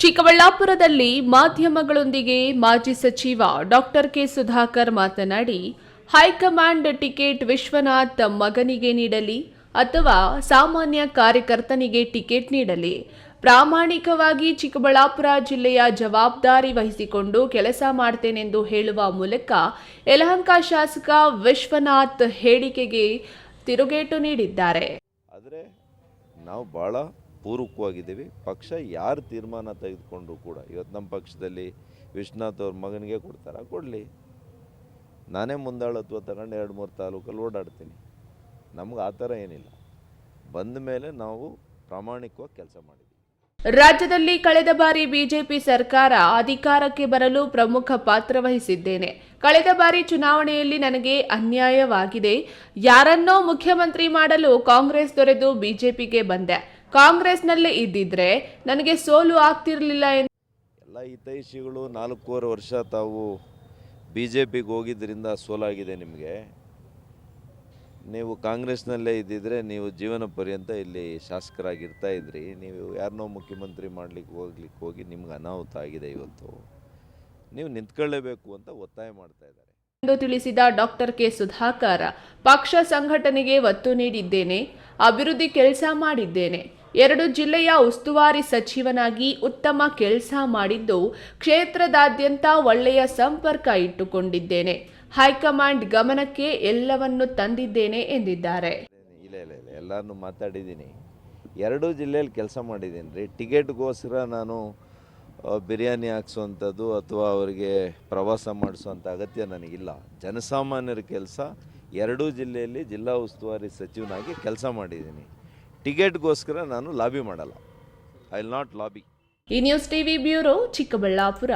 ಚಿಕ್ಕಬಳ್ಳಾಪುರದಲ್ಲಿ ಮಾಧ್ಯಮಗಳೊಂದಿಗೆ ಮಾಜಿ ಸಚಿವ ಡಾಕ್ಟರ್ ಕೆ ಸುಧಾಕರ್ ಮಾತನಾಡಿ, ಹೈಕಮಾಂಡ್ ಟಿಕೆಟ್ ವಿಶ್ವನಾಥ್ ಮಗನಿಗೆ ನೀಡಲಿ ಅಥವಾ ಸಾಮಾನ್ಯ ಕಾರ್ಯಕರ್ತನಿಗೆ ಟಿಕೆಟ್ ನೀಡಲಿ. ಪ್ರಾಮಾಣಿಕವಾಗಿ ಚಿಕ್ಕಬಳ್ಳಾಪುರ ಜಿಲ್ಲೆಯ ಜವಾಬ್ದಾರಿ ವಹಿಸಿಕೊಂಡು ಕೆಲಸ ಮಾಡ್ತೇನೆಂದು ಹೇಳುವ ಮೂಲಕ ಯಲಹಂಕ ಶಾಸಕ ವಿಶ್ವನಾಥ್ ಹೇಳಿಕೆಗೆ ತಿರುಗೇಟು ನೀಡಿದ್ದಾರೆ. ನಾವು ಪೂರಕವಾಗಿದ್ದೀವಿ. ಪಕ್ಷ ಯಾರು ತೀರ್ಮಾನ ತೆಗೆದುಕೊಂಡ್ರು ಕೂಡ ಇವತ್ತು ನಮ್ಮ ಪಕ್ಷದಲ್ಲಿ ವಿಶ್ವನಾಥ್ ಅವ್ರ ಮಗನಿಗೆ ಕೊಡ್ತಾರ, ಕೊಡಲಿ. ನಾನೇ ಮುಂದಾಳತ್ವ ತಗೊಂಡು ಎರಡು ಮೂರು ತಾಲೂಕಲ್ಲಿ ಓಡಾಡ್ತೀನಿ. ನಮ್ಗೆ ಆ ಥರ ಏನಿಲ್ಲ. ಬಂದ ಮೇಲೆ ನಾವು ಪ್ರಾಮಾಣಿಕವಾಗಿ ಕೆಲಸ ಮಾಡಿದ್ದೀವಿ. ರಾಜ್ಯದಲ್ಲಿ ಕಳೆದ ಬಾರಿ ಬಿಜೆಪಿ ಸರ್ಕಾರ ಅಧಿಕಾರಕ್ಕೆ ಬರಲು ಪ್ರಮುಖ ಪಾತ್ರ ವಹಿಸಿದ್ದೇನೆ. ಕಳೆದ ಬಾರಿ ಚುನಾವಣೆಯಲ್ಲಿ ನನಗೆ ಅನ್ಯಾಯವಾಗಿದೆ. ಯಾರನ್ನೋ ಮುಖ್ಯಮಂತ್ರಿ ಮಾಡಲು ಕಾಂಗ್ರೆಸ್ ದೊರೆದು ಬಿಜೆಪಿಗೆ ಬಂದೆ. ಕಾಂಗ್ರೆಸ್ನಲ್ಲೇ ಇದ್ದಿದ್ರೆ ನನಗೆ ಸೋಲು ಆಗ್ತಿರಲಿಲ್ಲ ಎಂದು ಎಲ್ಲ ಹಿತೈಷಿಗಳು ನಾಲ್ಕೂವರೆ ವರ್ಷ ತಾವು ಬಿ ಜೆ ಪಿಗೆ ಹೋಗಿದ್ದರಿಂದ ಸೋಲಾಗಿದೆ ನಿಮಗೆ. ನೀವು ಕಾಂಗ್ರೆಸ್ನಲ್ಲೇ ಇದ್ದಿದ್ರೆ ನೀವು ಜೀವನ ಪರ್ಯಂತ ಇಲ್ಲಿ ಶಾಸಕರಾಗಿರ್ತಾ ಇದ್ರಿ. ನೀವು ಯಾರನ್ನೋ ಮುಖ್ಯಮಂತ್ರಿ ಮಾಡ್ಲಿಕ್ಕೆ ಹೋಗ್ಲಿಕ್ಕೆ ಹೋಗಿ ನಿಮ್ಗೆ ಅನಾಹುತ ಆಗಿದೆ ಇವತ್ತು. ನೀವು ನಿಂತ್ಕೊಳ್ಳೇಬೇಕು ಅಂತ ಒತ್ತಾಯ ಮಾಡ್ತಾ ಇದ್ದಾರೆ. ಎಂದು ತಿಳಿಸಿದ ಡಾಕ್ಟರ್ ಕೆ. ಸುಧಾಕರ್ ಪಕ್ಷ ಸಂಘಟನೆಗೆ ಒತ್ತು ನೀಡಿದ್ದೇನೆ ಅಭಿವೃದ್ಧಿ ಕೆಲಸ ಮಾಡಿದ್ದೇನೆ. ಎರಡು ಜಿಲ್ಲೆಯ ಉಸ್ತುವಾರಿ ಸಚಿವನಾಗಿ ಉತ್ತಮ ಕೆಲಸ ಮಾಡಿದ್ದು ಕ್ಷೇತ್ರದಾದ್ಯಂತ ಒಳ್ಳೆಯ ಸಂಪರ್ಕ ಇಟ್ಟುಕೊಂಡಿದ್ದೇನೆ. ಹೈಕಮಾಂಡ್ ಗಮನಕ್ಕೆ ಎಲ್ಲವನ್ನು ತಂದಿದ್ದೇನೆ ಎಂದಿದ್ದಾರೆ. ಇಲ್ಲ ಇಲ್ಲ ಮಾತಾಡಿದ್ದೀನಿ. ಎರಡೂ ಜಿಲ್ಲೆಯಲ್ಲಿ ಕೆಲಸ ಮಾಡಿದ್ದೀನಿ. ರೀ ಟಿಕೆಟ್ಗೋಸ್ಕರ ನಾನು ಬಿರಿಯಾನಿ ಹಾಕ್ಸುವಂಥದ್ದು ಅಥವಾ ಅವರಿಗೆ ಪ್ರವಾಸ ಮಾಡಿಸುವಂಥ ಅಗತ್ಯ ನನಗಿಲ್ಲ. ಜನಸಾಮಾನ್ಯರ ಕೆಲಸ ಎರಡೂ ಜಿಲ್ಲೆಯಲ್ಲಿ ಜಿಲ್ಲಾ ಉಸ್ತುವಾರಿ ಸಚಿವನಾಗಿ ಕೆಲಸ ಮಾಡಿದ್ದೀನಿ. ಟಿಕೆಟ್ಗೋಸ್ಕರ ನಾನು ಲಾಬಿ ಮಾಡಲ್ಲ. I will not lobby. ಈ ನ್ಯೂಸ್ ಟಿವಿ ಬ್ಯೂರೋ ಚಿಕ್ಕಬಳ್ಳಾಪುರ.